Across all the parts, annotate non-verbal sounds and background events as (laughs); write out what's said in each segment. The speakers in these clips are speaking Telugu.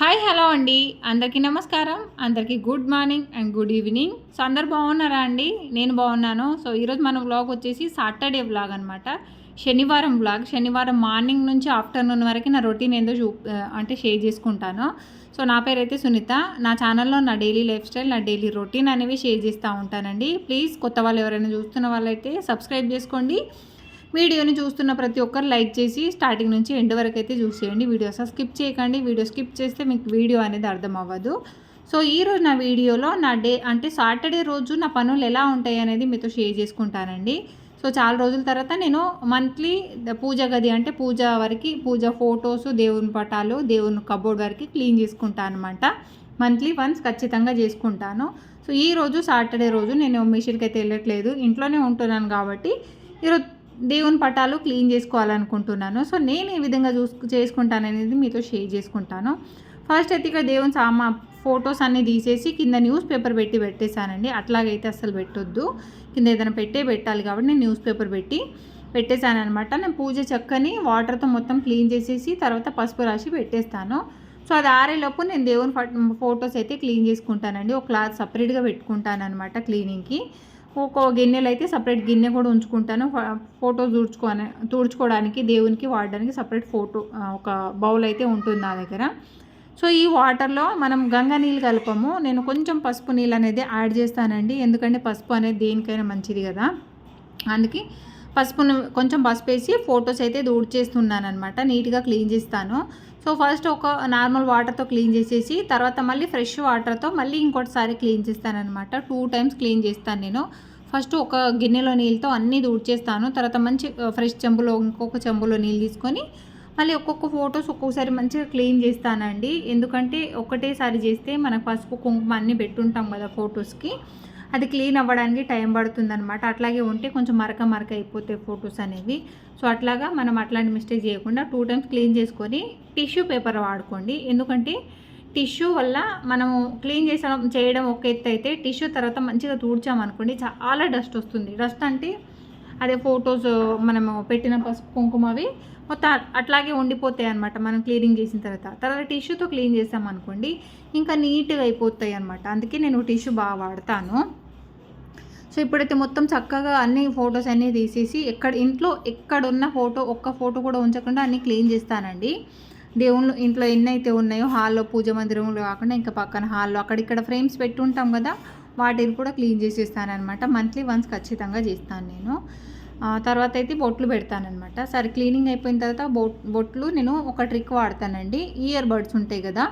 హాయ్ హలో అండి. అందరికీ నమస్కారం. అందరికీ good morning and good evening so అందరు బాగున్నారా అండి? నేను బాగున్నాను. సో ఈరోజు మన వ్లాగ్ వచ్చేసి సాటర్డే వ్లాగ్ అనమాట శనివారం వ్లాగ్ శనివారం మార్నింగ్ నుంచి ఆఫ్టర్నూన్ వరకు నా రొటీన్ ఏందో చూ అంటే షేర్ చేసుకుంటాను. సో నా పేరు అయితే సునీత. నా ఛానల్లో నా డైలీ లైఫ్ స్టైల్ నా డైలీ రొటీన్ అనేవి షేర్ చేస్తూ ఉంటానండి. ప్లీజ్ కొత్త వాళ్ళు ఎవరైనా చూస్తున్న వాళ్ళైతే సబ్స్క్రైబ్ చేసుకోండి. వీడియోని చూస్తున్న ప్రతి ఒక్కరు లైక్ చేసి స్టార్టింగ్ నుంచి ఎండ్ వరకు అయితే చూసేయండి వీడియోస్ స్కిప్ చేయకండి. వీడియో స్కిప్ చేస్తే మీకు వీడియో అనేది అర్థం అవ్వదు సో ఈరోజు నా వీడియోలో నా డే అంటే సాటర్డే రోజు నా పనులు ఎలా ఉంటాయి అనేది మీతో షేర్ చేసుకుంటానండి. సో చాలా రోజుల తర్వాత నేను మంత్లీ పూజ గది అంటే పూజ వరకు పూజ ఫొటోస్ దేవుని పటాలు దేవుని కబోర్డ్ వరకు క్లీన్ చేసుకుంటాను అనమాట మంత్లీ వన్స్ ఖచ్చితంగా చేసుకుంటాను. సో ఈ రోజు సాటర్డే రోజు నేను మిషన్కి అయితే వెళ్ళట్లేదు. ఇంట్లోనే ఉంటున్నాను కాబట్టి ఈరోజు దేవుని పటాలు క్లీన్ చేసుకోవాలనుకుంటున్నాను. సో నేను ఏ విధంగా చూసు చేసుకుంటాననేది మీతో షేర్ చేసుకుంటాను. ఫస్ట్ అయితే ఇక్కడ దేవుని సామా ఫొటోస్ అన్నీ తీసేసి కింద న్యూస్ పేపర్ పెట్టి పెట్టేశానండి. అట్లాగైతే అసలు పెట్టొద్దు. కింద ఏదైనా పెట్టే పెట్టాలి కాబట్టి నేను న్యూస్ పేపర్ పెట్టి పెట్టేశాను అనమాట నేను పూజ చక్కని వాటర్తో మొత్తం క్లీన్ చేసేసి తర్వాత పసుపు రాసి పెట్టేస్తాను. సో అది ఆరేలోపు నేను దేవుని ఫొటోస్ అయితే క్లీన్ చేసుకుంటానండి. ఒక క్లాత్ సపరేట్గా పెట్టుకుంటాను అనమాట క్లీనింగ్కి. ఒక గిన్నెలు అయితే సపరేట్ గిన్నె కూడా ఉంచుకుంటాను. ఫోటో తుడుచుకోని తుడుచుకోవడానికి దేవునికి వాడడానికి సపరేట్ ఫోటో ఒక బౌల్ అయితే ఉంటుంది నా దగ్గర. సో ఈ వాటర్లో మనం గంగ నీళ్ళు కలపము. నేను కొంచెం పసుపు నీళ్ళు అనేది యాడ్ చేస్తానండి. ఎందుకంటే పసుపు అనేది దేనికైనా మంచిది కదా. అందుకే పసుపును కొంచెం పసుపు వేసి ఫొటోస్ అయితే దూడ్చేస్తున్నాను అనమాట నీట్గా క్లీన్ చేస్తాను. సో ఫస్ట్ ఒక నార్మల్ వాటర్తో క్లీన్ చేసేసి తర్వాత మళ్ళీ ఫ్రెష్ వాటర్తో మళ్ళీ ఇంకోటిసారి క్లీన్ చేస్తాను అనమాట టూ టైమ్స్ క్లీన్ చేస్తాను నేను. ఫస్ట్ ఒక గిన్నెలో నీళ్ళతో అన్నీ దూడ్చేస్తాను తర్వాత మంచి ఫ్రెష్ చెంబులో ఇంకొక చెంబులో నీళ్ళు తీసుకొని మళ్ళీ ఒక్కొక్క ఫొటోస్ ఒక్కొక్కసారి మంచిగా క్లీన్ చేస్తానండి. ఎందుకంటే ఒకటేసారి చేస్తే మనకు పసుపు కుంకుమ అన్నీ పెట్టుంటాం కదా ఫొటోస్కి. అది క్లీన్ అవ్వడానికి టైం పడుతుందనమాట అట్లాగే ఉంటే కొంచెం మరక మరక అయిపోతాయి ఫొటోస్ అనేవి. సో అట్లాగా మనం అట్లాంటి మిస్టేక్ చేయకుండా టూ టైమ్స్ క్లీన్ చేసుకొని టిష్యూ పేపర్ వాడుకోండి. ఎందుకంటే టిష్యూ వల్ల మనము క్లీన్ చేసడం చేయడం ఒక ఎత్తు అయితే టిష్యూ తర్వాత మంచిగా తూడ్చామనుకోండి చాలా డస్ట్ వస్తుంది. డస్ట్ అంటే అదే ఫొటోస్ మనము పెట్టిన పసుపు కుంకుమవి మొత్తం అట్లాగే ఉండిపోతాయి అనమాట మనం క్లీనింగ్ చేసిన తర్వాత. తర్వాత టిష్యూతో క్లీన్ చేసామనుకోండి ఇంకా నీట్గా అయిపోతాయి అనమాట అందుకే నేను టిష్యూ బాగా వాడతాను. సో ఇప్పుడైతే మొత్తం చక్కగా అన్ని ఫొటోస్ అన్నీ తీసేసి ఎక్కడ ఇంట్లో ఎక్కడున్న ఫోటో ఒక్క ఫోటో కూడా ఉంచకుండా అన్నీ క్లీన్ చేస్తానండి. దేవుళ్ళు ఇంట్లో ఎన్ని అయితే ఉన్నాయో హాల్లో పూజ మందిరంలో కాకుండా ఇంకా పక్కన హాల్లో అక్కడిక్కడ ఫ్రేమ్స్ పెట్టి ఉంటాం కదా వాటిని కూడా క్లీన్ చేసేస్తాను అనమాట మంత్లీ వన్స్ ఖచ్చితంగా చేస్తాను నేను. తర్వాత అయితే బొట్లు పెడతానమాట సరే క్లీనింగ్ అయిపోయిన తర్వాత బొట్ బొట్లు నేను ఒక ట్రిక్ వాడతానండి. ఇయర్ బడ్స్ ఉంటాయి కదా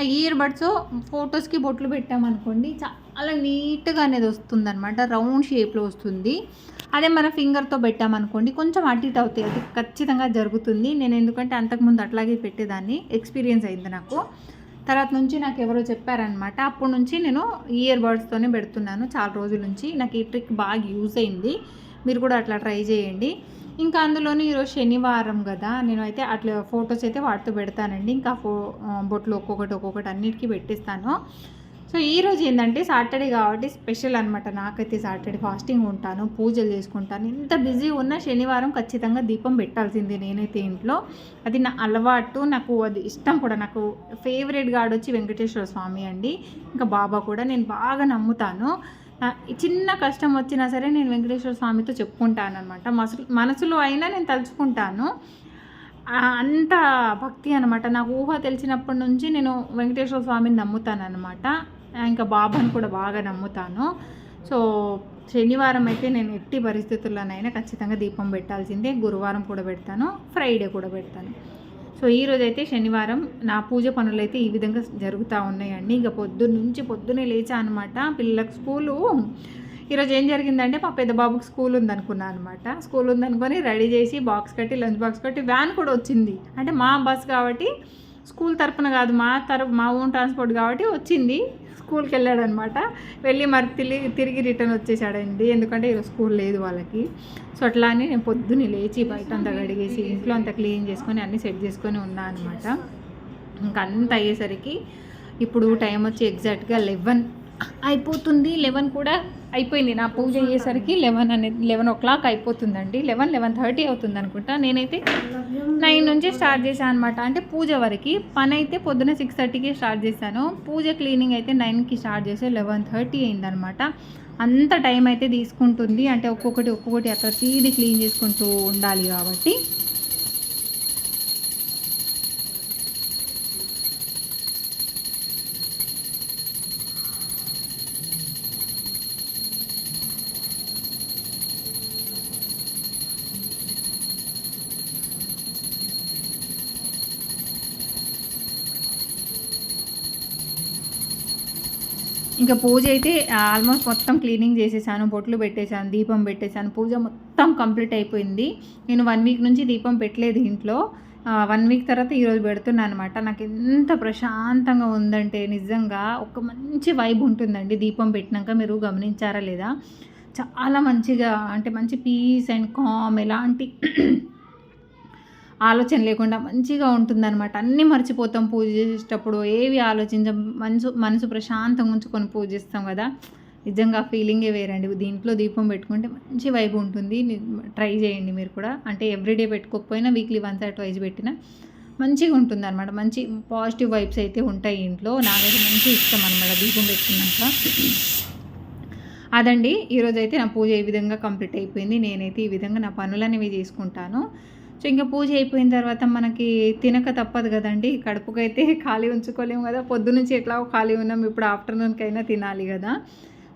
ఆ ఇయర్ బడ్స్ ఫొటోస్కి బొట్లు పెట్టామనుకోండి చాలా నీట్గా అనేది వస్తుంది అనమాట రౌండ్ షేప్లో వస్తుంది. అదే మన ఫింగర్తో పెట్టామనుకోండి కొంచెం అటు ఇటు అవుతాయి. అది ఖచ్చితంగా జరుగుతుంది. నేను ఎందుకంటే అంతకుముందు అట్లాగే పెట్టేదాన్ని. ఎక్స్పీరియన్స్ అయింది నాకు. తర్వాత నుంచి నాకు ఎవరో చెప్పారనమాట అప్పటి నుంచి నేను ఇయర్ బడ్స్తోనే పెడుతున్నాను చాలా రోజుల నుంచి. నాకు ఈ ట్రిక్ బాగా యూజ్ అయింది. మీరు కూడా అట్లా ట్రై చేయండి. ఇంకా అందులోని ఈరోజు శనివారం కదా నేను అయితే అట్లా ఫొటోస్ అయితే వాటితో పెడతానండి. ఇంకా ఫో బొట్లు ఒక్కొక్కటి ఒక్కొక్కటి అన్నిటికీ పెట్టిస్తాను. సో ఈరోజు ఏంటంటే సాటర్డే కాబట్టి స్పెషల్ అనమాట నాకైతే సాటర్డే ఫాస్టింగ్ ఉంటాను పూజలు చేసుకుంటాను. ఎంత బిజీ ఉన్నా శనివారం ఖచ్చితంగా దీపం పెట్టాల్సింది నేనైతే ఇంట్లో. అది నా అలవాటు నాకు అది ఇష్టం కూడా. నాకు ఫేవరెట్ గాడ్ వచ్చి వెంకటేశ్వర స్వామి అండి. ఇంకా బాబా కూడా నేను బాగా నమ్ముతాను. చిన్న కష్టం వచ్చినా సరే నేను వెంకటేశ్వర స్వామితో చెప్పుకుంటాను అనమాట మనసులో అయినా నేను తలుచుకుంటాను. అంత భక్తి అనమాట నాకు ఊహ తెలిసినప్పటి నుంచి నేను వెంకటేశ్వర స్వామిని నమ్ముతానమాట ఇంకా బాబాను కూడా బాగా నమ్ముతాను. సో శనివారం అయితే నేను ఎట్టి పరిస్థితుల్లోనైనా ఖచ్చితంగా దీపం పెట్టాల్సిందే. గురువారం కూడా పెడతాను. ఫ్రైడే కూడా పెడతాను. సో ఈరోజు అయితే శనివారం. నా పూజ పనులు అయితే ఈ విధంగా జరుగుతూ ఉన్నాయండి. ఇంకా పొద్దున్న నుంచి పొద్దునే లేచా అనమాట పిల్లలకు స్కూలు ఈరోజు ఏం జరిగిందంటే మా పెద్ద బాబుకి స్కూల్ ఉందనుకున్నాను అనమాట స్కూల్ ఉందనుకొని రెడీ చేసి బాక్స్ కట్టి లంచ్ బాక్స్ కట్టి వ్యాన్ కూడా వచ్చింది. అంటే మా బస్ కాబట్టి స్కూల్ తరపున కాదు మా తరపు మా ఓన్ ట్రాన్స్పోర్ట్ కాబట్టి వచ్చింది. స్కూల్కి వెళ్ళాడు అనమాట వెళ్ళి మరి తిరిగి తిరిగి రిటర్న్ వచ్చేసాడండి. ఎందుకంటే ఈరోజు స్కూల్ లేదు వాళ్ళకి. సో అట్లా అని నేను పొద్దున్నే లేచి బయట అంతా కడిగేసి ఇంట్లో అంతా క్లీన్ చేసుకొని అన్నీ సెట్ చేసుకొని ఉన్నా అనమాట ఇంకా అంత అయ్యేసరికి ఇప్పుడు టైం వచ్చి ఎగ్జాక్ట్గా లెవెన్ అయిపోతుంది. లెవెన్ కూడా అయిపోయింది. నా పూజ అయ్యేసరికి లెవెన్ అనేది లెవెన్ ఓ క్లాక్ అయిపోతుందండి. లెవెన్ లెవెన్ థర్టీ అవుతుంది అనుకుంటా నేనైతే నైన్ నుంచి స్టార్ట్ చేశాను అనమాట అంటే పూజ వరకు పని అయితే పొద్దున సిక్స్ థర్టీకి స్టార్ట్ చేశాను. పూజ క్లీనింగ్ అయితే నైన్కి స్టార్ట్ చేసి లెవెన్ థర్టీ అయిందనమాట అంత టైం అయితే తీసుకుంటుంది. అంటే ఒక్కొక్కటి ఒక్కొక్కటి అక్కడ తీది క్లీన్ చేసుకుంటూ ఉండాలి కాబట్టి. ఇంకా పూజ అయితే ఆల్మోస్ట్ మొత్తం క్లీనింగ్ చేసేసాను బొట్లు పెట్టేశాను దీపం పెట్టేశాను. పూజ మొత్తం కంప్లీట్ అయిపోయింది. నేను వన్ వీక్ నుంచి దీపం పెట్టలేదు ఇంట్లో. వన్ వీక్ తర్వాత ఈరోజు పెడుతున్నాను అనమాట నాకు ఎంత ప్రశాంతంగా ఉందంటే నిజంగా ఒక మంచి వైబ్ ఉంటుందండి దీపం పెట్టినాక. మీరు గమనించారా లేదా? చాలా మంచిగా అంటే మంచి పీస్ అండ్ కామ్ ఎలాంటి ఆలోచన లేకుండా మంచిగా ఉంటుందన్నమాట. అన్నీ మర్చిపోతాం పూజ చేసేటప్పుడు. ఏవి ఆలోచించ మనసు మనసు ప్రశాంతంగా ఉంచుకొని పూజిస్తాం కదా. నిజంగా ఫీలింగే వేరండి. దీంట్లో దీపం పెట్టుకుంటే మంచి వైబ్ ఉంటుంది. ట్రై చేయండి మీరు కూడా. అంటే ఎవ్రీడే పెట్టుకోకపోయినా వీక్లీ వన్స్ ఆర్ ట్వైజ్ పెట్టినా మంచిగా ఉంటుంది అనమాట మంచి పాజిటివ్ వైబ్స్ అయితే ఉంటాయి ఇంట్లో. నాకైతే మంచి ఇష్టం అనమాట దీపం పెట్టుకున్నాక. అదండి. ఈరోజు అయితే నా పూజ ఈ విధంగా కంప్లీట్ అయిపోయింది. నేనైతే ఈ విధంగా నా పనులనేవి చేసుకుంటాను. సో ఇంకా పూజ అయిపోయిన తర్వాత మనకి తినక తప్పదు కదండి. కడుపుకైతే (laughs) ఖాళీ ఉంచుకోలేము కదా. పొద్దునుంచి ఎట్లా ఖాళీ ఉన్నాం ఇప్పుడు ఆఫ్టర్నూన్కైనా తినాలి కదా.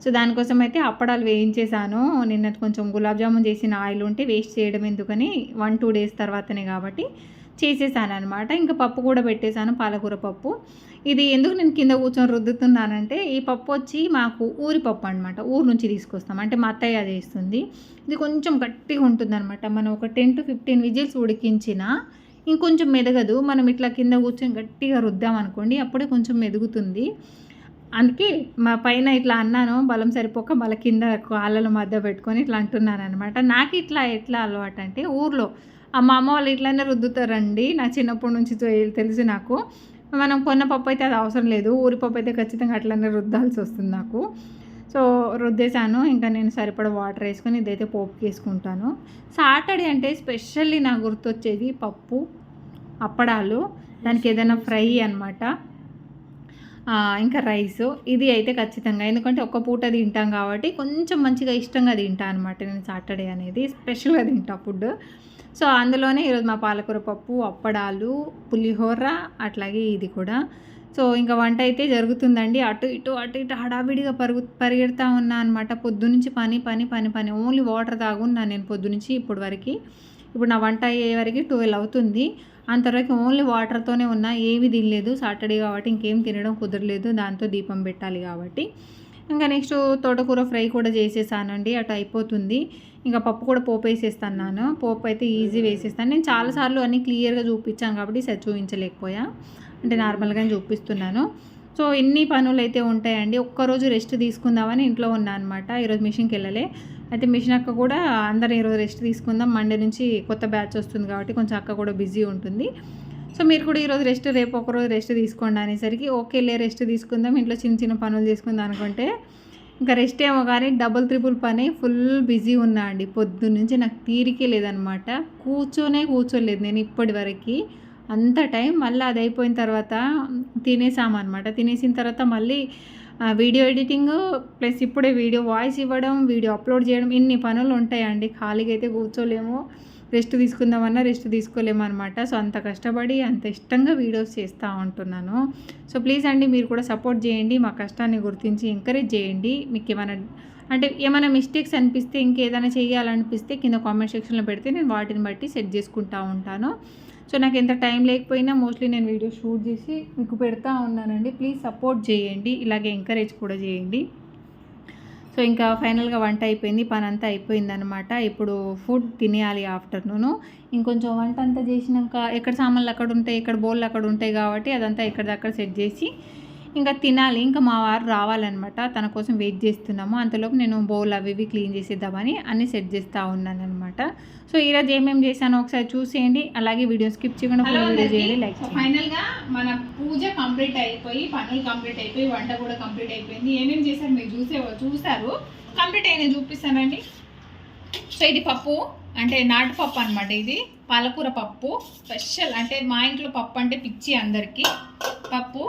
సో దానికోసం అయితే అప్పడాలు వేయించేసాను నిన్న కొంచెం గులాబ్ జామున్ చేసిన ఆయిల్ ఉంటే వేస్ట్ చేయడం ఎందుకని వన్ టూ డేస్ తర్వాతనే కాబట్టి చేసేసాను అనమాట ఇంకా పప్పు కూడా పెట్టేశాను పాలకూర పప్పు. ఇది ఎందుకు నేను కింద కూర్చొని రుద్దుతున్నానంటే ఈ పప్పు వచ్చి మాకు ఊరి పప్పు అనమాట ఊరు నుంచి తీసుకొస్తాం. అంటే మా అత్తయ్య చేస్తుంది. ఇది కొంచెం గట్టిగా ఉంటుందన్నమాట. మనం ఒక టెన్ టు ఫిఫ్టీన్ విజిల్స్ ఉడికించిన ఇంకొంచెం మెదగదు. మనం ఇట్లా కింద కూర్చొని గట్టిగా రుద్దామనుకోండి అప్పుడే కొంచెం మెదుగుతుంది. అందుకే మా పైన ఇట్లా అన్నాను బలం సరిపోక మళ్ళీ కింద కాళ్ళలో మధ్య పెట్టుకొని ఇట్లా అంటున్నాను అనమాట నాకు ఇట్లా ఎట్లా అలవాటు అంటే ఊర్లో మా అమ్మ వాళ్ళు ఇట్లానే రుద్దుతారండి. నా చిన్నప్పటి నుంచి తెలుసు నాకు. మనం కొన్న పప్పు అయితే అది అవసరం లేదు. ఊరి పప్పు అయితే ఖచ్చితంగా అట్లనే రుద్దాల్సి వస్తుంది నాకు. సో రుద్దేశాను. ఇంకా నేను సరిపడ వాటర్ వేసుకొని ఇదైతే పోపుకి వేసుకుంటాను. సాటర్డే అంటే స్పెషల్లీ నాకు గుర్తొచ్చేది పప్పు అప్పడాలు. దానికి ఏదైనా ఫ్రై అనమాట ఇంకా రైస్. ఇది అయితే ఖచ్చితంగా. ఎందుకంటే ఒక్క పూట తింటాం కాబట్టి కొంచెం మంచిగా ఇష్టంగా తింటా అనమాట నేను సాటర్డే అనేది. స్పెషల్గా తింటా ఫుడ్. సో అందులోనే ఈరోజు మా పాలకూర పప్పు అప్పడాలు పులిహోర అట్లాగే ఇది కూడా. సో ఇంకా వంట అయితే జరుగుతుందండి. అటు ఇటు అటు ఇటు హడావిడిగా పరుగు పరిగెడతా ఉన్నా అనమాట పొద్దునుంచి పని పని పని పని. ఓన్లీ వాటర్ తాగున్నా నేను పొద్దునుంచి ఇప్పుడు వరకు. ఇప్పుడు నా వంట అయ్యే వరకు ట్వెల్వ్ అవుతుంది. అంతవరకు ఓన్లీ వాటర్తోనే ఉన్నా ఏవి తినలేదు. సాటర్డే కాబట్టి ఇంకేం తినడం కుదరలేదు. దాంతో దీపం పెట్టాలి కాబట్టి. ఇంకా నెక్స్ట్ తోటకూర ఫ్రై కూడా చేసేసానండి. అటు అయిపోతుంది. ఇంకా పప్పు కూడా పోపు వేసేస్తాను పోపు అయితే ఈజీ వేసేస్తాను. నేను చాలాసార్లు అన్నీ క్లియర్గా చూపించాను కాబట్టి సరి చూపించలేకపోయా. అంటే నార్మల్గానే చూపిస్తున్నాను. సో ఎన్ని పనులు అయితే ఉంటాయండి ఒక్కరోజు రెస్ట్ తీసుకుందామని ఇంట్లో ఉన్నా అనమాట ఈరోజు మిషన్కి వెళ్ళలే. అయితే మిషన్ అక్క కూడా అందరం ఈరోజు రెస్ట్ తీసుకుందాం. మండే నుంచి కొత్త బ్యాచ్ వస్తుంది కాబట్టి కొంచెం అక్క కూడా బిజీ ఉంటుంది. సో మీరు కూడా ఈరోజు రెస్ట్ రేపు ఒకరోజు రెస్ట్ తీసుకోండి అనేసరికి ఓకే లే రెస్ట్ తీసుకుందాం. ఇంట్లో చిన్న చిన్న పనులు తీసుకుందాం అనుకుంటే ఇంకా రెస్ట్ ఏమో కానీ డబుల్ త్రిపుల్ పని ఫుల్ బిజీ ఉన్నా అండి. పొద్దున్న నుంచి నాకు తీరికే లేదనమాట కూర్చోనే కూర్చోలేదు నేను ఇప్పటి వరకు. అంత టైం మళ్ళీ అది అయిపోయిన తర్వాత తినేసామన్నమాట. తినేసిన తర్వాత మళ్ళీ వీడియో ఎడిటింగ్ ప్లస్ ఇప్పుడే వీడియో వాయిస్ ఇవ్వడం వీడియో అప్లోడ్ చేయడం ఇన్ని పనులు ఉంటాయండి. ఖాళీగా అయితే కూర్చోలేము. రెస్ట్ తీసుకుందామన్నా రెస్ట్ తీసుకోలేమన్నమాట. సో అంత కష్టపడి అంత ఇష్టంగా వీడియోస్ చేస్తూ ఉంటున్నాను. సో ప్లీజ్ అండి మీరు కూడా సపోర్ట్ చేయండి. మా కష్టాన్ని గుర్తించి ఎంకరేజ్ చేయండి. మీకు ఏమైనా అంటే ఏమైనా మిస్టేక్స్ అనిపిస్తే ఇంకేదైనా చేయాలనిపిస్తే కింద కామెంట్ సెక్షన్లో పెడితే నేను వాటిని బట్టి సెట్ చేసుకుంటూ ఉంటాను. సో నాకు ఎంత టైం లేకపోయినా మోస్ట్లీ నేను వీడియో షూట్ చేసి మీకు పెడతా ఉన్నానండి. ప్లీజ్ సపోర్ట్ చేయండి. ఇలాగే ఎంకరేజ్ కూడా చేయండి. సో ఇంకా ఫైనల్గా వంట అయిపోయింది. పని అంతా అయిపోయిందనమాట ఇప్పుడు ఫుడ్ తినేయాలి ఆఫ్టర్నూన్. ఇంకొంచెం వంట అంతా చేసినాక ఎక్కడ సామాన్లు అక్కడ ఉంటాయి ఎక్కడ బోళ్ళు అక్కడ ఉంటాయి కాబట్టి అదంతా ఎక్కడిదక్కడ సెట్ చేసి ఇంకా తినాలి. ఇంకా మా వారు రావాలన్నమాట. తన కోసం వెయిట్ చేస్తున్నాము. అంతలోపు నేను బౌల్ అవి ఇవి క్లీన్ చేసేద్దామని అన్నీ సెట్ చేస్తూ ఉన్నాను అనమాట సో ఈరోజు ఏమేమి చేశానో ఒకసారి చూసేయండి. అలాగే వీడియో స్కిప్ చేయకుండా వీడియో చేయండి. లైక్ సో ఫైనల్గా మన పూజ కంప్లీట్ అయిపోయి పనులు కంప్లీట్ అయిపోయి వంట కూడా కంప్లీట్ అయిపోయింది. ఏమేమి చేశారు మీరు చూసే చూసారు కంప్లీట్ అయినా చూపిస్తానండి. సో ఇది పప్పు. అంటే నాటు పప్పు అనమాట ఇది. పాలకూర పప్పు. స్పెషల్. అంటే మా ఇంట్లో పప్పు అంటే పిచ్చి అందరికీ. పప్పు.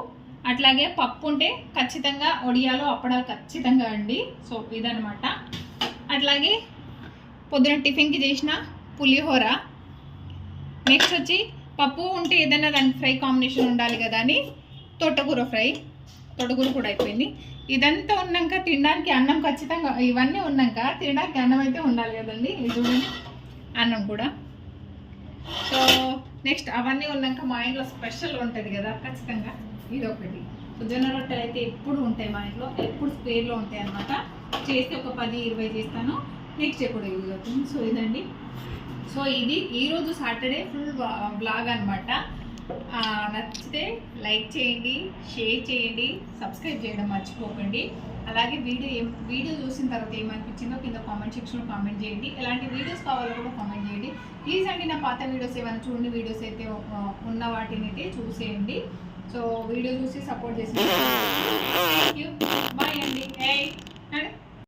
అట్లాగే పప్పు ఉంటే ఖచ్చితంగా ఒడియాలు అప్పడాలు ఖచ్చితంగా అండి. సో ఇదనమాట అట్లాగే పొద్దున టిఫిన్కి చేసిన పులిహోర. నెక్స్ట్ వచ్చి పప్పు ఉంటే ఏదైనా దాని ఫ్రై కాంబినేషన్ ఉండాలి కదా అని తోటకూర ఫ్రై. తోటకూర కూడా అయిపోయింది. ఇదంతా ఉన్నాక తినడానికి అన్నం ఖచ్చితంగా ఇవన్నీ ఉన్నాక తినడానికి అన్నం అయితే ఉండాలి కదండి. ఇది అన్నం కూడా. సో నెక్స్ట్ అవన్నీ ఉన్నాక మా ఇంట్లో స్పెషల్ ఉంటుంది కదా ఖచ్చితంగా. ఇది ఒకటి జొన్న రొట్టెలు అయితే ఎప్పుడు ఉంటాయి మా ఇంట్లో? ఎప్పుడు స్పేర్లో ఉంటాయి అన్నమాట. చేస్తే ఒక పది ఇరవై చేస్తాను. నెక్స్ట్ ఎప్పుడు యూజ్ అవుతుంది? సో ఇదండి. సో ఇది ఈరోజు సాటర్డే ఫుల్ బ్లాగ్ అనమాట నచ్చితే లైక్ చేయండి షేర్ చేయండి సబ్స్క్రైబ్ చేయడం మర్చిపోకండి. అలాగే వీడియో ఏం వీడియో చూసిన తర్వాత ఏమనిపించిందో కింద కామెంట్ సెక్షన్లో కామెంట్ చేయండి. ఎలాంటి వీడియోస్ కావాలో కూడా కామెంట్ చేయండి. ప్లీజ్ అండి నా పాత వీడియోస్ ఏమైనా చూడండి వీడియోస్ అయితే ఉన్న వాటిని అయితే చూసేయండి. సో వీడియో చూసి సపోర్ట్ చేసి థ్యాంక్ యూ బాయ్ అండి. Hey.